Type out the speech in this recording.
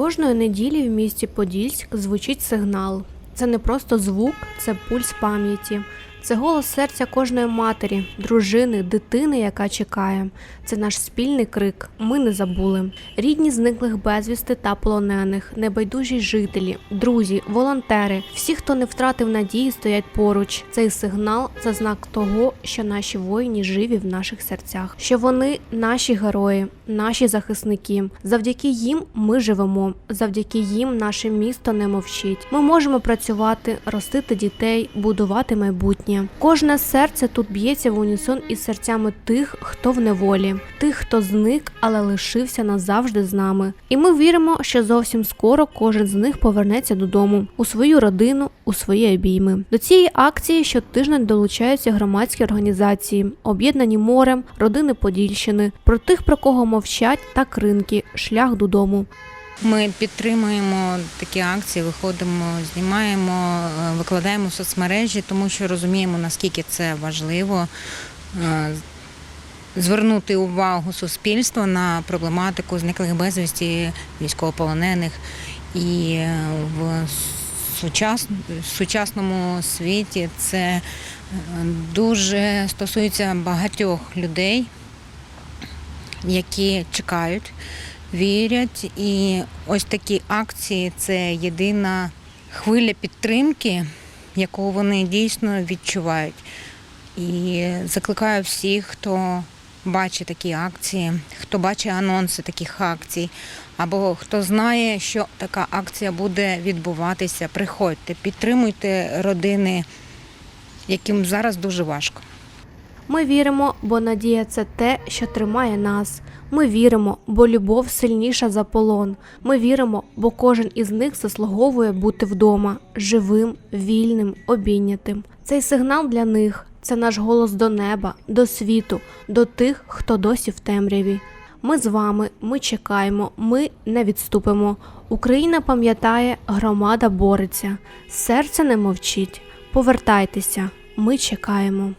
Кожної неділі в місті Подільськ звучить сигнал. Це не просто звук, це пульс пам'яті. Це голос серця кожної матері, дружини, дитини, яка чекає. Це наш спільний крик. Ми не забули. Рідні зниклих безвісти та полонених, небайдужі жителі, друзі, волонтери, всі, хто не втратив надії, стоять поруч. Цей сигнал це знак того, що наші воїні живі в наших серцях, що вони наші герої, наші захисники. Завдяки їм ми живемо. Завдяки їм наше місто не мовчить. Ми можемо працювати, ростити дітей, будувати майбутнє. Кожне серце тут б'ється в унісон із серцями тих, хто в неволі, тих, хто зник, але лишився назавжди з нами. І ми віримо, що зовсім скоро кожен з них повернеться додому у свою родину, у свої обійми. До цієї акції щотижня долучаються громадські організації, об'єднані морем, родини Подільщини, про тих, про кого мовчать, та кринки, шлях додому. Ми підтримуємо такі акції, виходимо, знімаємо, е, викладаємо в соцмережі, тому що розуміємо, наскільки це важливо е, звернути увагу суспільства на проблематику зниклих безвісті військовополонених. І е, в сучасному світі це дуже стосується багатьох людей, які чекають вірять. І ось такі акції це єдина хвиля підтримки, яку вони дійсно відчувають. І закликаю всіх, хто бачить такі акції, хто бачить анонси таких акцій, або хто знає, що така акція буде відбуватися, приходьте, підтримуйте родини, яким зараз дуже важко. Ми віримо, бо надія це те, що тримає нас. Ми віримо, бо любов сильніша за полон. Ми віримо, бо кожен із них заслуговує бути вдома, живим, вільним, обійнятим. Цей сигнал для них це наш голос до неба, до світу, до тих, хто досі в темряві. Ми з вами, ми чекаємо, ми не відступимо. Україна пам'ятає, громада бореться, серце не мовчить. Повертайтеся, ми чекаємо.